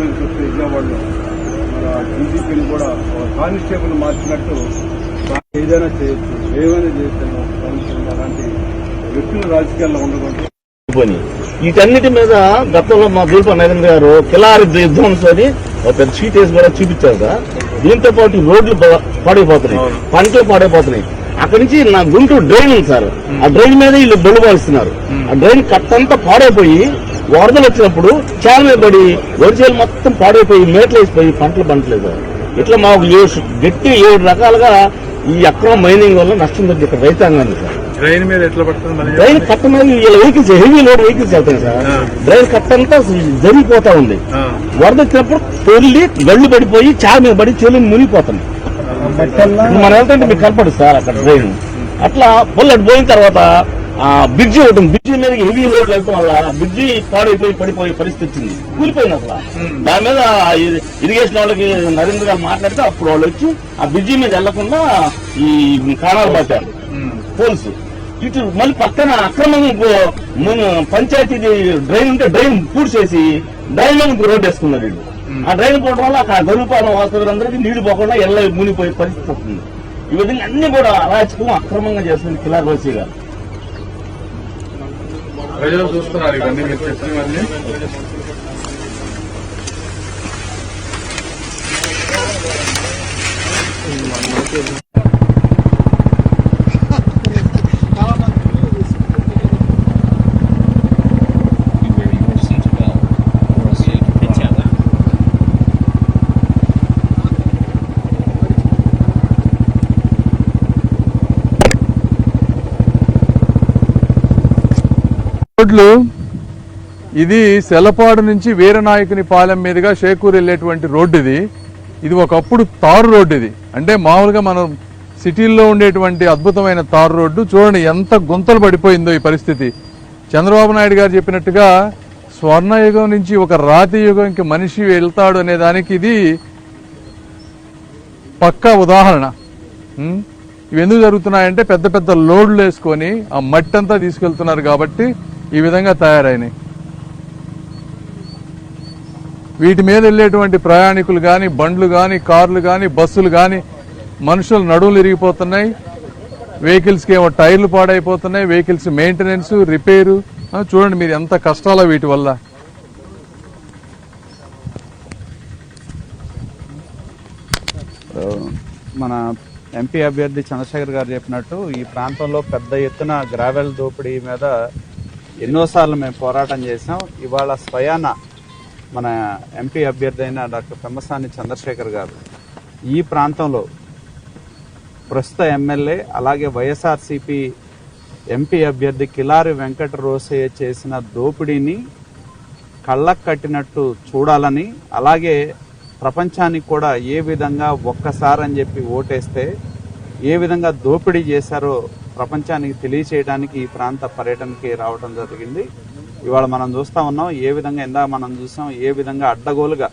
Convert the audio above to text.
మీద చూస్తే విజయవాడలో మన డీజీపీని కూడా ఒక కానిస్టేబుల్ మార్చినట్టు ఏదైనా చేయొచ్చు ఏమైనా చేయొచ్చు సంవత్సరం అలాంటి వ్యక్తులు రాజకీయాల్లో ఉండకూడదు. పని. వీటన్నిటి మీద గతంలో మా దీప నరేంద్ర గారు కిలారి విధ్వంసం అని ఒక పెద్ద షీట్ వేసి కూడా చూపించారు కదా. దీంతో పాటు రోడ్లు పాడైపోతున్నాయి. పంటలు పాడైపోతున్నాయి. అక్కడి నుంచి నా గుంటూరు డ్రైన్ ఉంది సార్. ఆ డ్రైన్ మీద వీళ్ళు బొల్లు పాలిస్తున్నారు ఆ డ్రైన్ కట్టంతా పాడైపోయి వరదలు వచ్చినప్పుడు చాలా మీద పడి వరిచేలు మొత్తం పాడైపోయి మేట్లు వేసిపోయి పంటలు పంటలేదు ఇట్లా మాకు ఏడు- గట్టి ఏడు రకాలుగా ఈ అక్రమ మైనింగ్ వల్ల నష్టం జరిగింది ఇక్కడ రైతాంగానికి. సార్ ట్రైన్ మీద ఎట్లా పడుతుంది డ్రైన్ కట్ట మీద వీళ్ళ వెహికల్స్ హెవీ లోడ్ వెహికల్స్ వెళ్తాయి సార్. డ్రైన్ కట్ట అంతా జరిగిపోతా ఉంది. వరద వచ్చినప్పుడు తొలి గళ్ళు పడిపోయి చాలా మీద పడి చెల్లి మునిగిపోతుంది ఇప్పుడు మనం వెళ్తుంటే మీకు కనపడు సార్ అక్కడ డ్రైన్ అట్లా బుల్లెట్ పోయిన తర్వాత ఆ బ్రిడ్జి ఒకటి బ్రిడ్జి మీద హెవీ లోడ్ లేకపోవడం వల్ల బ్రిడ్జి పాడైపోయి పడిపోయే పరిస్థితి వచ్చింది కూలిపోయింది అసలు దాని మీద ఇరిగేషన్ వాళ్ళకి నరేంద్ర గారు మాట్లాడితే అప్పుడు వాళ్ళు వచ్చి ఆ బ్రిడ్జి మీద వెళ్ళకుండా ఈ కాణాలు పట్టారు పోలీసు. ఇటు మళ్ళీ పక్కన అక్రమంగా పంచాయతీ డ్రైన్ ఉంటే డ్రైన్ పూడ్చేసి డ్రైన్లో రోడ్డు వేసుకున్నారు వీళ్ళు. ఆ డ్రైన్ పోవడం వల్ల అక్కడ గరుపాలెం వాసులందరికీ నీళ్ళు పోకుండా ఎల్ల మునిగిపోయే పరిస్థితి వస్తుంది. ఈ విధంగా అన్ని కూడా అరాచకం అక్రమంగా చేస్తుంది కిలార్ రోసీ గారు. ప్రజలు చూస్తున్నారు ఇవన్నీ మీరు చెప్పినవన్నీ Thank you. రోడ్లు ఇది సెలపాడు నుంచి వీరనాయకుని పాలెం మీదుగా షేకూరు వెళ్ళేటువంటి రోడ్డు ఇది. ఇది ఒకప్పుడు తారు రోడ్డు ఇది. అంటే మామూలుగా మనం సిటీల్లో ఉండేటువంటి అద్భుతమైన తారు రోడ్డు. చూడండి ఎంత గుంతలు పడిపోయిందో ఈ పరిస్థితి. చంద్రబాబు నాయుడు గారు చెప్పినట్టుగా స్వర్ణయుగం నుంచి ఒక రాతి యుగంకి మనిషి వెళ్తాడు అనే దానికి ఇది పక్కా ఉదాహరణ. ఇవి ఎందుకు జరుగుతున్నాయంటే పెద్ద పెద్ద లోడ్లు వేసుకొని ఆ మట్టి అంతా తీసుకెళ్తున్నారు కాబట్టి ఈ విధంగా తయారైనాయి. వీటి మీద వెళ్ళేటువంటి ప్రయాణికులు కానీ బండ్లు కానీ కార్లు కానీ బస్సులు కానీ మనుషులు నడువులు ఇరిగిపోతున్నాయి. వెహికల్స్కి ఏమో టైర్లు పాడైపోతున్నాయి. వెహికల్స్ మెయింటెనెన్స్ రిపేరు చూడండి మీరు ఎంత కష్టాలో వీటి వల్ల. మన ఎంపీ అభ్యర్థి చంద్రశేఖర్ గారు చెప్పినట్టు ఈ ప్రాంతంలో పెద్ద ఎత్తున గ్రావెల్ దోపిడీ మీద ఎన్నోసార్లు మేము పోరాటం చేసాం ఇవాళ స్వయాన మన ఎంపీ అభ్యర్థి అయిన డాక్టర్ పెమ్మసాని చంద్రశేఖర్ గారు ఈ ప్రాంతంలో ప్రస్తుత ఎమ్మెల్యే అలాగే వైఎస్ఆర్సీపీ ఎంపీ అభ్యర్థి కిలారి వెంకట రోసయ్య చేసిన దోపిడీని కళ్ళకు కట్టినట్టు చూడాలని అలాగే ప్రపంచానికి కూడా ఏ విధంగా ఒక్కసారి అని చెప్పి ఓటేస్తే ఏ విధంగా దోపిడీ చేశారో ప్రపంచానికి తెలియచేయడానికి ఈ ప్రాంత పర్యటనకి రావడం జరిగింది. ఇవాళ మనం చూస్తా ఉన్నాం ఏ విధంగా ఇందా మనం చూసాం ఏ విధంగా అడ్డగోలుగా